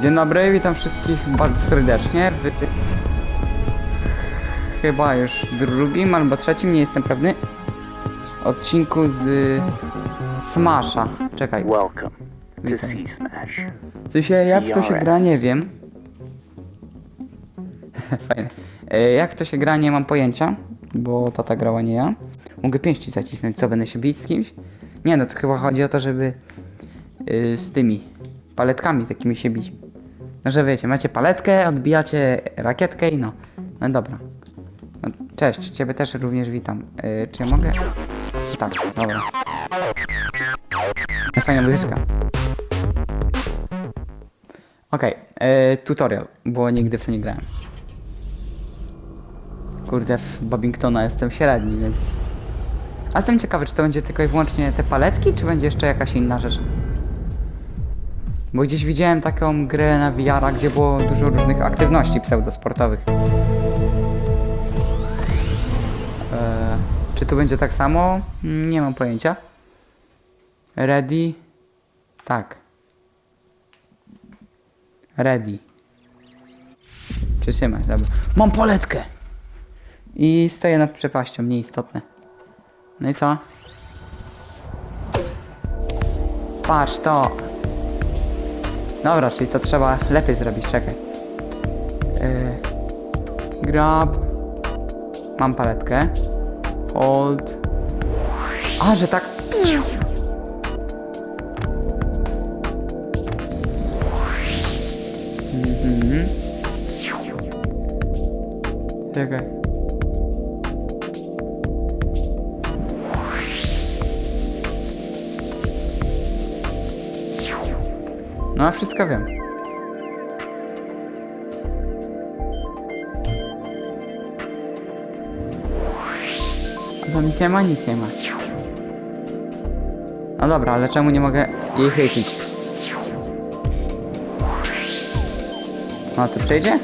Dzień dobry, witam wszystkich bardzo serdecznie. Chyba już drugim albo trzecim, nie jestem pewny. Odcinku z Smasha. Czekaj. Welcome to Smash. W sensie jak to się gra, nie wiem. Fajne. E, Jak to się gra, nie mam pojęcia, bo tata grała, nie ja. Mogę pięści zacisnąć, co będę się bić z kimś? Nie no, to chyba chodzi o to, żeby y, z tymi paletkami takimi się bić. No, że wiecie, macie paletkę, odbijacie rakietkę i no. No dobra. No, cześć, ciebie też również witam. Y, czy ja mogę? Tak, dobra. Fajna muzyczka. Okej, e, tutorial, bo nigdy w to nie grałem. Kurde, w Babingtona jestem średni, więc... A jestem ciekawy, czy to będzie tylko i wyłącznie te paletki, czy będzie jeszcze jakaś inna rzecz. Bo gdzieś widziałem taką grę na VR, gdzie było dużo różnych aktywności pseudosportowych. E, czy tu będzie tak samo? Nie mam pojęcia. Ready? Tak. Ready. Przytrzymaj, dobra. Mam paletkę! I stoję nad przepaścią, nieistotne. No i co? Patrz to! Dobra, czyli to trzeba lepiej zrobić, czekaj. Yy, grab. Mam paletkę. Hold. A, że tak... Mhm. Czekaj. No, wszystko wiem. To nic nie ma, nic nie ma. No dobra, ale czemu nie mogę jej chycić? No, to przejdzie?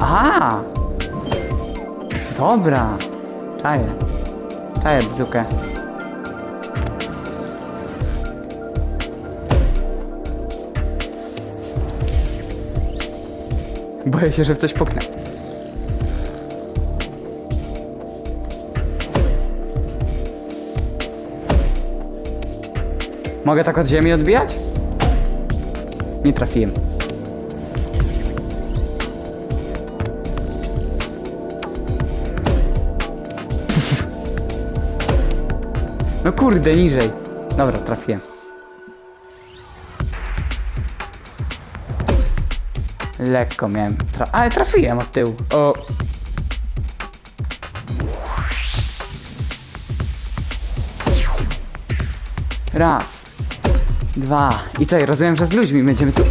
Aha! Dobra! Czaję. Czaję bzukę. Boję się, że w coś puknę. Mogę tak od ziemi odbijać? Nie trafiłem. No kurde, niżej. Dobra, trafiłem. Lekko miałem. Tra ale trafiłem od tyłu. O. Raz. Dwa. I tutaj rozumiem, że z ludźmi będziemy tu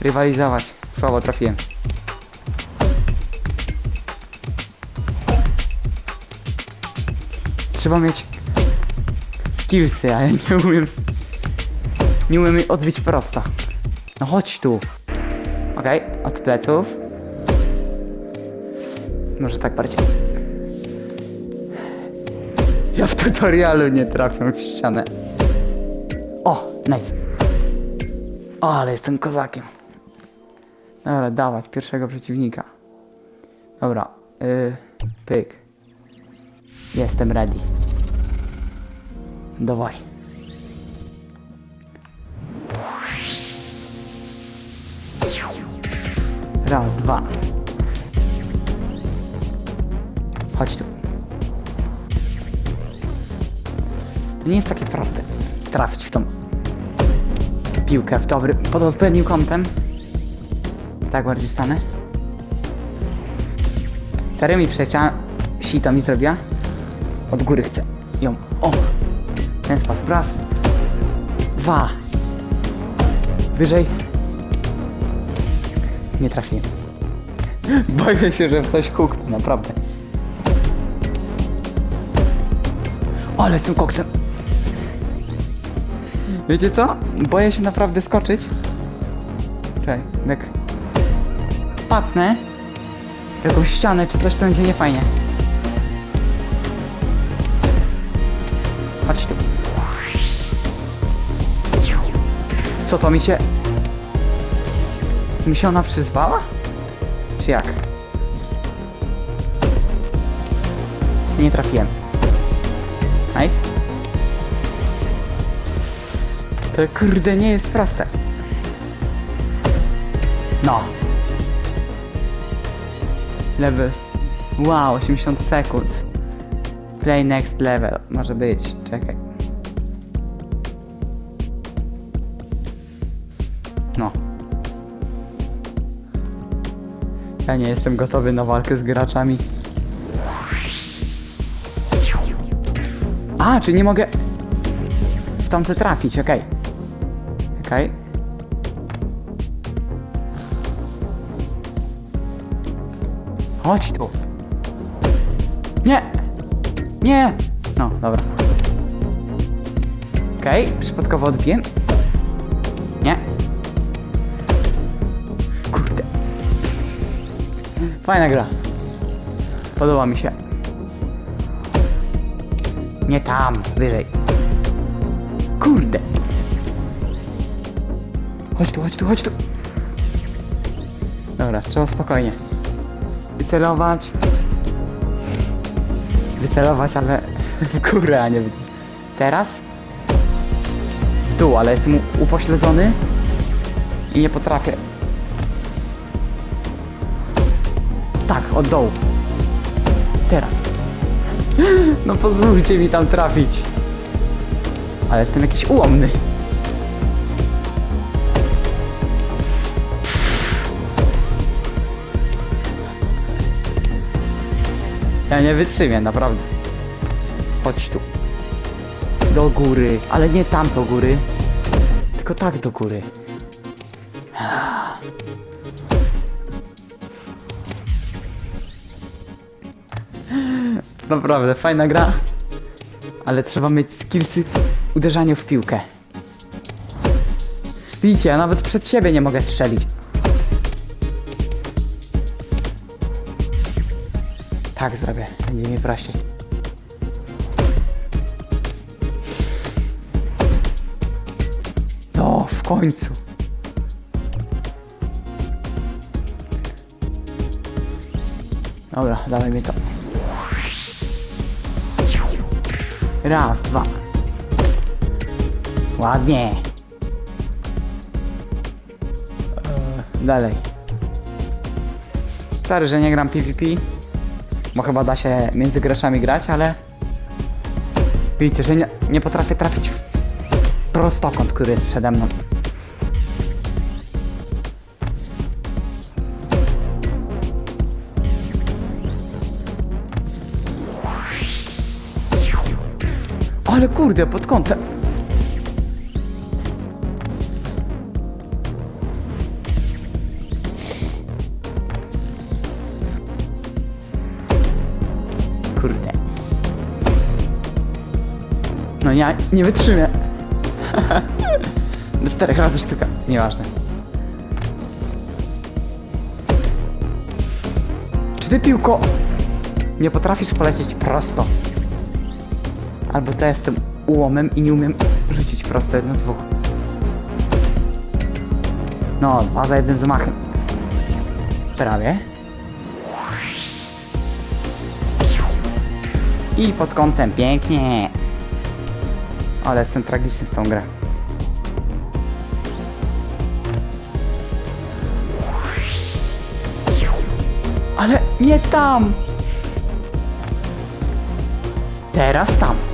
rywalizować. Słabo trafiłem. Trzeba mieć skillsy, ale nie umiem. Nie umiem odbić prosto. No chodź tu. Okej, od pleców. Może tak bardziej. Ja w tutorialu nie trafię w ścianę. O, nice. O, ale jestem kozakiem. Dobra, dawać pierwszego przeciwnika. Dobra, yy, pyk. Jestem ready. Dawaj. Raz, dwa. Chodź tu. Nie jest takie proste. Trafić w tą piłkę w dobry, pod odpowiednim kątem. Tak bardziej stanę. Stary mi przecia... Sito mi zrobiła. Od góry chcę. Ją. O! W ten sposób. Raz. Dwa. Wyżej. Nie trafiłem. Boję się, że w coś huknę, naprawdę. Ale jestem koksem. Wiecie co? Boję się naprawdę skoczyć. Czekaj, jak pacnę jakąś ścianę czy coś, to będzie niefajnie. Chodź tu. Co to mi się... Mi się ona przyzwała? Czy jak? Nie trafiłem. Nice. To kurde nie jest proste. No. Level. Wow, 80 sekund. Play next level. Może być. Czekaj. No. Ja nie jestem gotowy na walkę z graczami. A, czy nie mogę w tamte trafić, okej. Okej. Chodź tu. Nie! Nie! No, dobra. Okej, przypadkowo odbiłem. Fajna gra. Podoba mi się. Nie tam, wyżej. Kurde. Chodź tu, chodź tu, chodź tu. Dobra, trzeba spokojnie. Wycelować. Wycelować, ale w górę, a nie w... Teraz? W dół, ale jestem upośledzony i nie potrafię. Tak, od dołu. Teraz. No pozwólcie mi tam trafić. Ale jestem jakiś ułomny. Ja nie wytrzymię, naprawdę. Chodź tu. Do góry, ale nie tam do góry. Tylko tak do góry. Naprawdę, fajna gra. Ale trzeba mieć skillsy w uderzaniu w piłkę. Widzicie, ja nawet przed siebie nie mogę strzelić. Tak zrobię, będzie mi prościej. No, w końcu. Dobra, dawaj mi to. Raz, dwa. Ładnie. Eee, dalej. Sorry, że nie gram PvP. Bo chyba da się między graczami grać, ale... Widzicie, że nie, nie potrafię trafić w prostokąt, który jest przede mną. Ale kurde, pod kątem. Kurde. No ja nie wytrzymię. Do czterech razy sztuka. Nieważne. Czy ty piłko nie potrafisz polecieć prosto? Albo to jestem ułomem i nie umiem rzucić prosto jedno z dwóch. No, dwa za jednym zamachem. Prawie. I pod kątem, pięknie. Ale jestem tragiczny w tą grę. Ale nie tam! Teraz tam.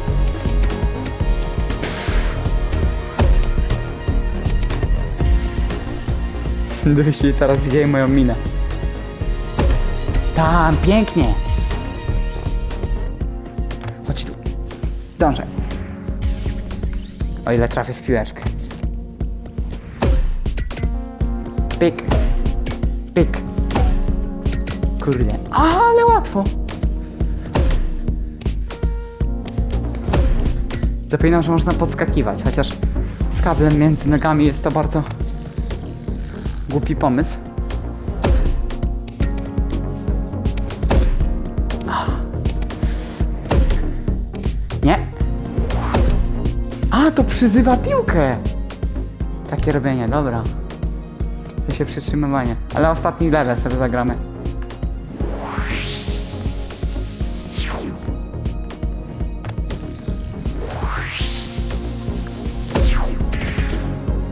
Gdybyście teraz widzieli moją minę. Tam, pięknie. Chodź tu. Dążę. O ile trafię w piłeczkę. Pyk. Pyk. Kurde. Ale łatwo. Zapominam, że można podskakiwać, chociaż z kablem między nogami jest to bardzo głupi pomysł. Nie. A, to przyzywa piłkę. Takie robienie, dobra. To się przytrzymywanie. Ale ostatni level sobie zagramy.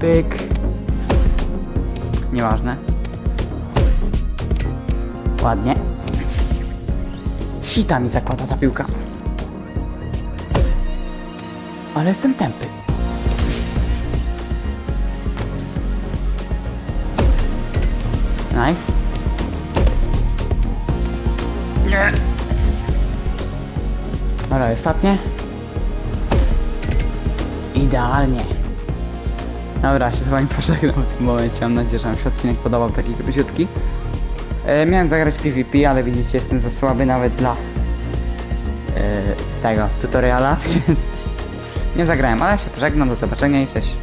Pyk. Nieważne. Ładnie. Sita mi zakłada ta piłka. Ale jestem tępy. Nice. Nie. Dobra, ostatnie. Idealnie. Dobra, się z wami pożegnam w tym momencie. Mam nadzieję, że wam się odcinek podobał, taki króciutki. E, miałem zagrać PvP, ale widzicie, jestem za słaby nawet dla e, tego tutoriala, więc nie zagrałem, ale się pożegnam, do zobaczenia i cześć.